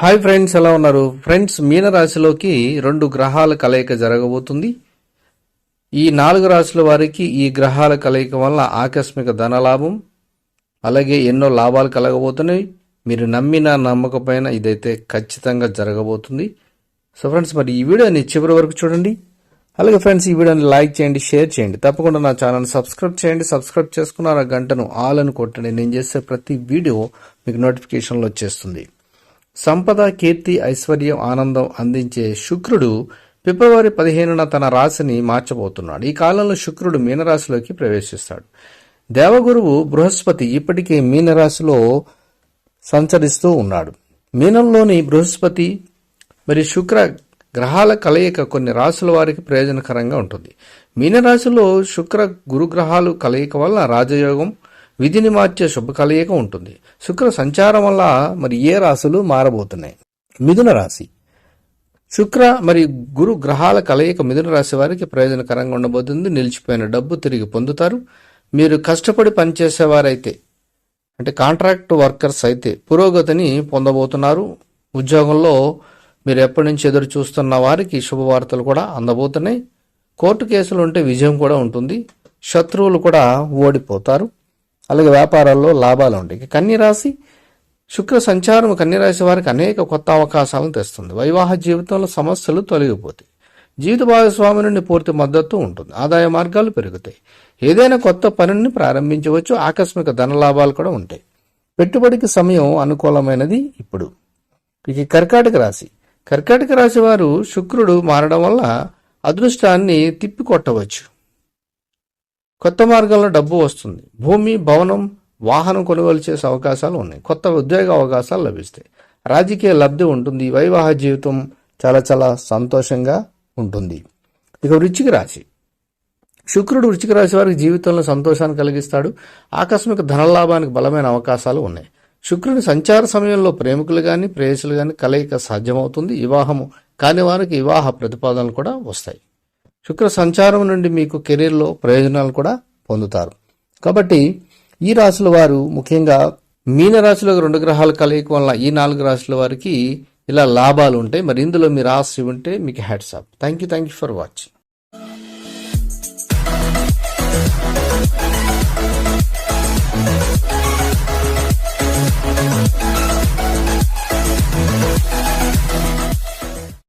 Hi friends ఎలా ఉన్నారు? Friends మీన రాశిలోకి రెండు గ్రహాల కలయిక జరగబోతుంది. ఈ నాలుగు రాశుల వారికి ఈ గ్రహాల కలయిక వల్ల ఆకస్మిక ధనలాభం అలాగే ఎన్నో లాభాలు కలగబోతున్నాయి. మీరు నమ్మిన నమ్మకపోయినా ఇదైతే ఖచ్చితంగా జరగబోతుంది. సో ఫ్రెండ్స్ మరి ఈ వీడియోని చివరి వరకు చూడండి. అలాగే ఫ్రెండ్స్ ఈ వీడియోని లైక్ చేయండి షేర్ చేయండి. తప్పకుండా నా ఛానల్ సబ్స్క్రైబ్ చేయండి. సబ్స్క్రైబ్ చేసుకున్న ఆ గంటను ఆల్ అని కొట్టండి. నేను చేసే ప్రతి వీడియో మీకు నోటిఫికేషన్లో వచ్చేస్తుంది. సంపద కీర్తి ఐశ్వర్యం ఆనందం అందించే శుక్రుడు ఫిబ్రవరి పదిహేనున తన రాశిని మార్చబోతున్నాడు. ఈ కాలంలో శుక్రుడు మీనరాశిలోకి ప్రవేశిస్తాడు. దేవగురువు బృహస్పతి ఇప్పటికే మీనరాశిలో సంచరిస్తూ ఉన్నాడు. మీనంలోని బృహస్పతి మరి శుక్ర గ్రహాల కలయిక కొన్ని రాశుల వారికి ప్రయోజనకరంగా ఉంటుంది. మీనరాశిలో శుక్ర గురుగ్రహాలు కలయిక వల్ల రాజయోగం విధిని మార్చే శుభ కలయిక ఉంటుంది. శుక్ర సంచారం వల్ల మరి ఏ రాశులు మారబోతున్నాయి? మిథున రాశి. శుక్ర మరి గురు గ్రహాల కలయిక మిథున రాశి వారికి ప్రయోజనకరంగా ఉండబోతుంది. నిలిచిపోయిన డబ్బు తిరిగి పొందుతారు. మీరు కష్టపడి పనిచేసేవారైతే అంటే కాంట్రాక్ట్ వర్కర్స్ అయితే పురోగతిని పొందబోతున్నారు. ఉద్యోగంలో మీరు ఎప్పటి నుంచి ఎదురు చూస్తున్న వారికి శుభవార్తలు కూడా అందబోతున్నాయి. కోర్టు కేసులు ఉంటే విజయం కూడా ఉంటుంది. శత్రువులు కూడా ఓడిపోతారు. అలాగే వ్యాపారాల్లో లాభాలు ఉంటాయి. కన్యరాశి రాశి శుక్ర సంచారం కన్యరాశి వారికి అనేక కొత్త అవకాశాలను తెస్తుంది. వైవాహ జీవితంలో సమస్యలు తొలగిపోతాయి. జీవిత భాగస్వామి నుండి పూర్తి మద్దతు ఉంటుంది. ఆదాయ మార్గాలు పెరుగుతాయి. ఏదైనా కొత్త పనిని ప్రారంభించవచ్చు. ఆకస్మిక ధన లాభాలు కూడా ఉంటాయి. పెట్టుబడికి సమయం అనుకూలమైనది ఇప్పుడు. ఇక కర్కాటక రాశి కర్కాటక రాశి వారు శుక్రుడు మారడం వల్ల అదృష్టాన్ని తిప్పికొట్టవచ్చు. కొత్త మార్గంలో డబ్బు వస్తుంది. భూమి భవనం వాహనం కొనుగోలు చేసే అవకాశాలు ఉన్నాయి. కొత్త ఉద్యోగ అవకాశాలు లభిస్తాయి. రాజకీయ లబ్ధి ఉంటుంది. వైవాహ జీవితం చాలా చాలా సంతోషంగా ఉంటుంది. ఇక వృచ్చిక రాశి. శుక్రుడు వృచ్చిక రాశి వారికి జీవితంలో సంతోషాన్ని కలిగిస్తాడు. ఆకస్మిక ధనలాభానికి బలమైన అవకాశాలు ఉన్నాయి. శుక్రుని సంచార సమయంలో ప్రేమికులు గాని ప్రేయసులు గాని కలయిక సాధ్యమవుతుంది వివాహము కాని వారికి వివాహ ప్రతిపాదనలు కూడా వస్తాయి. శుక్ర సంచారం నుండి మీకు కెరీర్లో ప్రయోజనాలు కూడా పొందుతారు. కాబట్టి ఈ రాశుల వారు ముఖ్యంగా మీన రాశిలో రెండు గ్రహాల కలయిక వల్ల ఈ నాలుగు రాశుల వారికి ఇలా లాభాలు ఉంటాయి. మరి ఇందులో మీ రాశి ఉంటే మీకు hats off thank you thank you for watching